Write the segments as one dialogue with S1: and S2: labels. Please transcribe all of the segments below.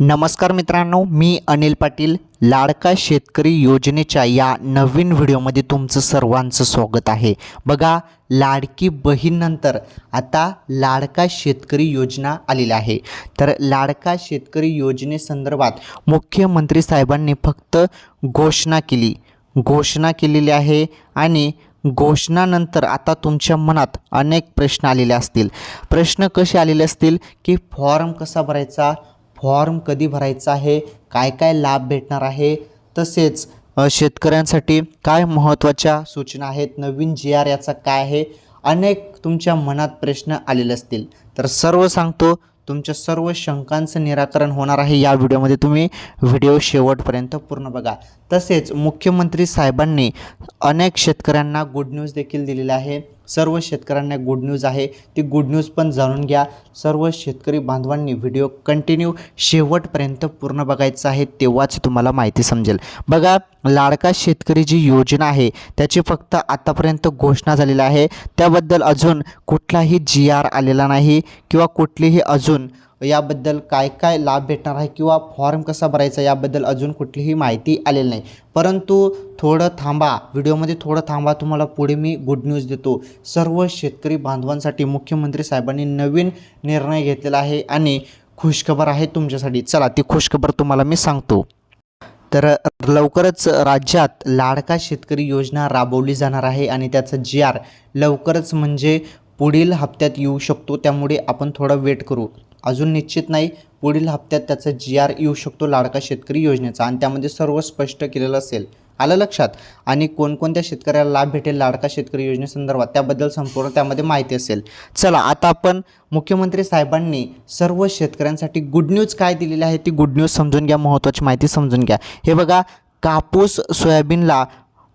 S1: नमस्कार मित्रांनो मी अनिल पाटील लाडका शेतकरी योजनेच्या या नवीन व्हिडिओमध्ये तुमचं सर्वांचं स्वागत आहे. बघा लाडकी बहीणनंतर आता लाडका शेतकरी योजना आलेली आहे. तर लाडका शेतकरी योजनेसंदर्भात मुख्यमंत्री साहेबांनी फक्त घोषणा केली. घोषणा केलेली आहे आणि घोषणानंतर आता तुमच्या मनात अनेक प्रश्न आलेले असतील. प्रश्न कसे आलेले असतील की फॉर्म कसा भरायचा? फॉर्म कधी भरायचा आहे काय काय लाभ भेटणार आहे तसेच शेतकऱ्यांसाठी काय महत्त्वाच्या सूचना आहेत नवीन जी आर याचा काय आहे अनेक तुमच्या मनात प्रश्न आलेले असतील. तर सर्व सांगतो तुमच्या सर्व शंकांचं निराकरण होणार आहे या व्हिडिओमध्ये. तुम्ही व्हिडिओ शेवटपर्यंत पूर्ण बघा. तसेच मुख्यमंत्री साहेबांनी अनेक शेतकऱ्यांना गुड न्यूज देखील दिलेली आहे. सर्व शेतकऱ्यांना गुड न्यूज आहे. ती गुड न्यूज पण जाणून घ्या. सर्व शेतकरी बांधवांनी व्हिडिओ कंटिन्यू शेवटपर्यंत पूर्ण बघायचं आहे तेव्हाच तुम्हाला माहिती समजेल. बघा लाडका शेतकरी जी योजना आहे त्याची फक्त आतापर्यंत घोषणा झालेली आहे. त्याबद्दल अजून कुठलाही जी आर आलेला नाही किंवा कुठलीही अजून याबद्दल काय काय लाभ भेटणार आहे किंवा फॉर्म कसा भरायचा याबद्दल अजून कुठलीही माहिती आलेली नाही. परंतु थोडं थांबा. व्हिडिओमध्ये थोडं थांबा. तुम्हाला पुढे मी गुड न्यूज देतो. सर्व शेतकरी बांधवांसाठी मुख्यमंत्री साहेबांनी नवीन निर्णय घेतलेला आहे आणि खुशखबर आहे तुमच्यासाठी. चला ती खुशखबर तुम्हाला मी सांगतो. तर लवकरच राज्यात लाडका शेतकरी योजना राबवली जाणार आहे आणि त्याचं जी आर लवकरच म्हणजे पुढील हप्त्यात येऊ शकतो. त्यामुळे आपण थोडा वेट करू. अजून निश्चित नाही. पुढील हप्त्यात त्याचा जी आर येऊ शकतो लाडका शेतकरी योजनेचा आणि त्यामध्ये सर्व स्पष्ट केलेलं असेल. आलं लक्षात? आणि कोणकोणत्या शेतकऱ्याला लाभ भेटेल लाडका शेतकरी योजनेसंदर्भात? त्याबद्दल संपूर्ण त्यामध्ये माहिती असेल. चला आता आपण मुख्यमंत्री साहेबांनी सर्व शेतकऱ्यांसाठी गुड न्यूज काय दिलेली आहे ती गुड न्यूज समजून घ्या महत्त्वाची माहिती समजून घ्या. हे बघा कापूस सोयाबीनला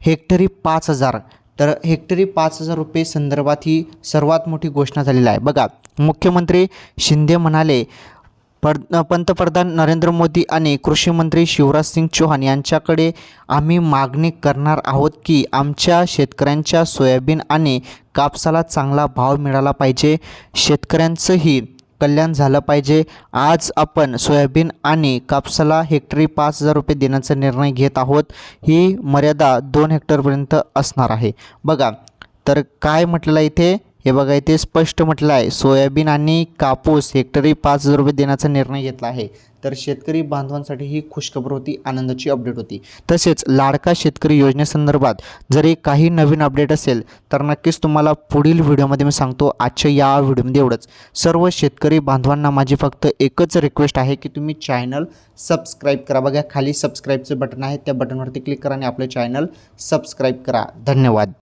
S1: हेक्टरी पाच हजार तर हेक्टरी पाच हजार रुपये संदर्भात ही सर्वात मोठी घोषणा झालेली आहे. बघा मुख्यमंत्री शिंदे म्हणाले पर पंतप्रधान नरेंद्र मोदी आणि कृषीमंत्री शिवराज सिंग चौहान यांच्याकडे आम्ही मागणी करणार आहोत की आमच्या शेतकऱ्यांच्या सोयाबीन आणि कापसाला चांगला भाव मिळाला पाहिजे. शेतकऱ्यांचंही कल्याण झालं पाहिजे. आज आपण सोयाबीन आणि कापसाला हेक्टरी पाच हजार रुपये देण्याचा निर्णय घेत आहोत. ही मर्यादा दोन हेक्टरपर्यंत असणार आहे. बघा तर काय म्हटलेलं इथे? हे बघा इथे स्पष्ट म्हटलं आहे सोयाबीन आणि कापूस हेक्टरी पाच हजार रुपये देण्याचा निर्णय घेतला आहे. तर शेतकरी बांधवांसाठी ही खुशखबर होती आनंदाची अपडेट होती. तसेच लाडका शेतकरी योजनेसंदर्भात जरी काही नवीन अपडेट असेल तर नक्कीच तुम्हाला पुढील व्हिडिओमध्ये मी सांगतो आजच्या या व्हिडिओमध्ये एवढंच. सर्व शेतकरी बांधवांना माझी फक्त एकच रिक्वेस्ट आहे की तुम्ही चॅनल सबस्क्राईब करा. बघा खाली सबस्क्राईबचं बटन आहे त्या बटनवरती क्लिक करा आणि आपलं चॅनल सबस्क्राईब करा. धन्यवाद.